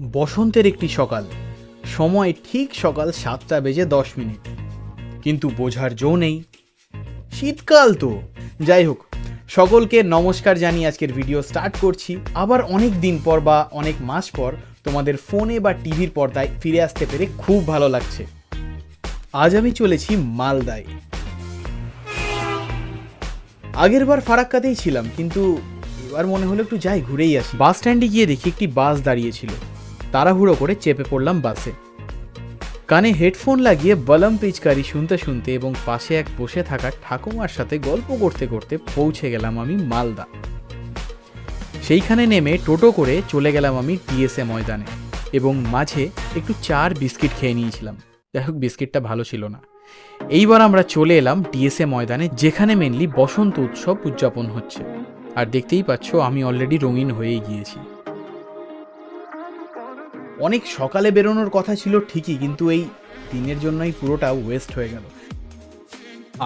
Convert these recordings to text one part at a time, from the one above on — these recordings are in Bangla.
বসন্তের একটি সকাল। সময় ঠিক সকাল সাতটা বেজে দশ মিনিট। কিন্তু বোঝার জো নেই। শীতকাল তো। যাই হোক, সকলকে নমস্কার জানিয়ে আজকের ভিডিও স্টার্ট করছি। আবার অনেক দিন পর বা অনেক মাস পর তোমাদের ফোনে বা টিভির পর্দায় ফিরে আসতে পেরে খুব ভালো লাগছে। আজ আমি চলেছি মালদায়। আগের বার ফারাক্কাতেই ছিলাম, কিন্তু এবার মনে হলো একটু যাই, ঘুরেই আসি। বাস স্ট্যান্ডে গিয়ে দেখি একটি বাস দাঁড়িয়েছিল তাড়াহুড়ো করে চেপে পড়লাম বাসে। কানে হেডফোন লাগিয়ে বলম পিচকারি শুনতে শুনতে এবং পাশে এক বসে থাকা ঠাকুমার সাথে গল্প করতে করতে পৌঁছে গেলাম আমি মালদা। সেইখানে নেমে টোটো করে চলে গেলাম আমি টিএসএ ময়দানে এবং মাঝে একটু চার বিস্কিট খেয়ে নিয়েছিলাম। যাই হোক, বিস্কিটটা ভালো ছিল না। এইবার আমরা চলে এলাম টিএসএ ময়দানে, যেখানে মেনলি বসন্ত উৎসব উদযাপন হচ্ছে। আর দেখতেই পাচ্ছ, আমি অলরেডি রঙিন হয়েই গিয়েছি। অনেক সকালে বেরোনোর কথা ছিল ঠিকই, কিন্তু এই দিনের জন্যই পুরোটা ওয়েস্ট হয়ে গেল।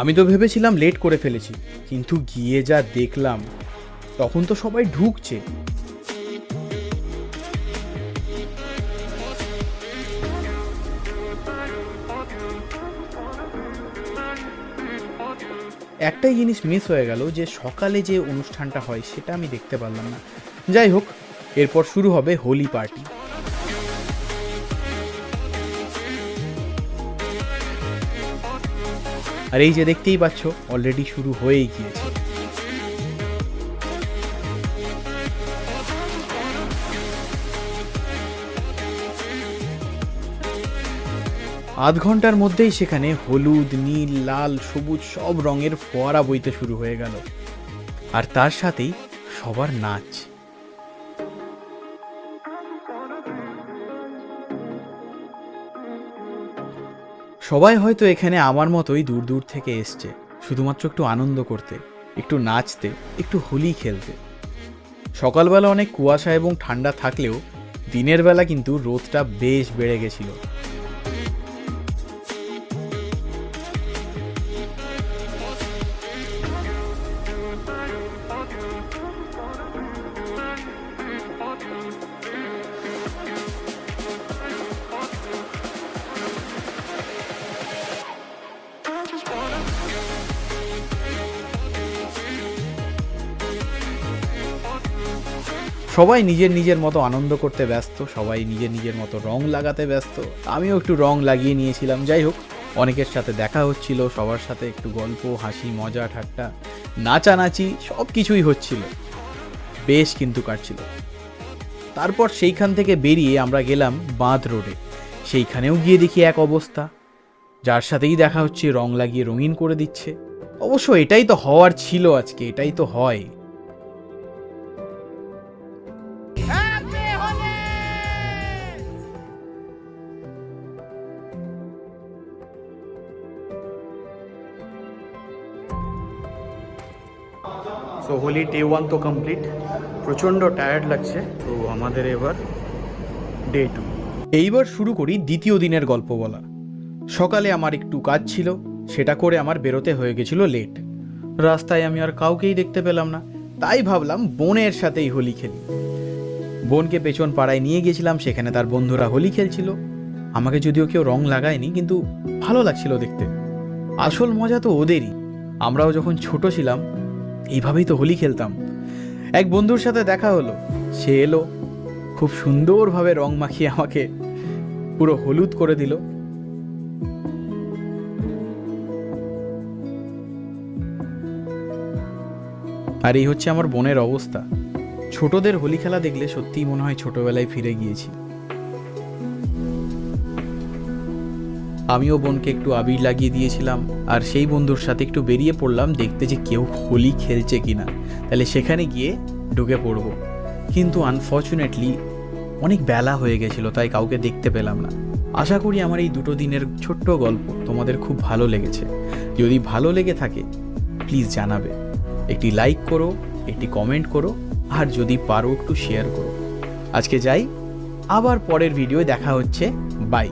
আমি তো ভেবেছিলাম লেট করে ফেলেছি, কিন্তু গিয়ে যা দেখলাম, তখন তো সবাই ঢুকছে। একটাই জিনিস মিস হয়ে গেল, যে সকালে যে অনুষ্ঠানটা হয়, সেটা আমি দেখতে পারলাম না। যাই হোক, এরপর শুরু হবে হোলি পার্টি আর এই যে দেখতেই পাচ্ছ অলরেডি শুরু হয়েই গিয়েছে। আধ ঘণ্টার মধ্যেই সেখানে হলুদ, নীল, লাল, সবুজ, সব রঙের ফোয়ারা বইতে শুরু হয়ে গেল। আর তার সাথেই সবার নাচ। সবাই হয়তো এখানে আমার মতোই দূর দূর থেকে এসছে, শুধুমাত্র একটু আনন্দ করতে, একটু নাচতে, একটু হোলি খেলতে। সকালবেলা অনেক কুয়াশা এবং ঠান্ডা থাকলেও দিনের বেলা কিন্তু রোদটা বেশ বেড়ে গেছিল। সবাই নিজের নিজের মতো আনন্দ করতে ব্যস্ত, সবাই নিজের নিজের মতো রং লাগাতে ব্যস্ত। আমিও একটু রং লাগিয়ে নিয়েছিলাম, যাই হোক, অনেকের সাথে দেখা হচ্ছিল, সবার সাথে একটু গল্প, হাসি, মজা, ঠাট্টা, নাচানাচি, সব কিছুই হচ্ছিল। বেশ কিন্তু কাটছিল। তারপর সেইখান থেকে বেরিয়ে আমরা গেলাম বাঁধ রোডে। সেইখানেও গিয়ে দেখি এক অবস্থা। যার সাথেই দেখা হচ্ছে রং লাগিয়ে রঙিন করে দিচ্ছে। অবশ্য এটাই তো হওয়ার ছিল আজকে এটাই তো হয়। সো হোলি ডে ওয়ান তো কমপ্লিট প্রচণ্ড টায়ার্ড লাগছে। তো আমাদের এবার ডে টু এইবার শুরু করি দ্বিতীয় দিনের গল্প বলা সকালে আমার একটু কাজ ছিল, সেটা করে আমার বেরোতে হয়ে গেছিল লেট রাস্তায় আমি আর কাউকেই দেখতে পেলাম না, তাই ভাবলাম বোনের সাথেই হোলি খেলি। বোনকে পেছন পাড়ায় নিয়ে গেছিলাম, সেখানে তার বন্ধুরা হোলি খেলছিল। আমাকে যদিও কেউ রং লাগায়নি, কিন্তু ভালো লাগছিল দেখতে। আসল মজা তো ওদেরই। আমরাও যখন ছোট ছিলাম, এইভাবেই তো হোলি খেলতাম। এক বন্ধুর সাথে দেখা হলো, সে এলো, খুব সুন্দরভাবে রং মাখিয়ে আমাকে পুরো হলুদ করে দিল। আর এই হচ্ছে আমার বোনের অবস্থা। ছোটদের হোলি খেলা দেখলে সত্যিই মনে হয় ছোটবেলায় ফিরে গিয়েছি। আমিও বোনকে একটু আবির লাগিয়ে দিয়েছিলাম, আর সেই বন্ধুর সাথে একটু বেরিয়ে পড়লাম, দেখতে যে কেউ হোলি খেলছে কিনা। তাহলে সেখানে গিয়ে ঢুকে পড়ব। কিন্তু আনফর্চুনেটলি অনেক বেলা হয়ে গেছিল, তাই কাউকে দেখতে পেলাম না। আশা করি আমার এই দুটো দিনের ছোট্ট গল্প তোমাদের খুব ভালো লেগেছে। যদি ভালো লেগে থাকে প্লিজ জানাবে। একটি লাইক করো, একটি কমেন্ট করো, আর যদি পারো একটু শেয়ার করো। আজকে যাই, আবার পরের ভিডিও দেখা হচ্ছে। বাই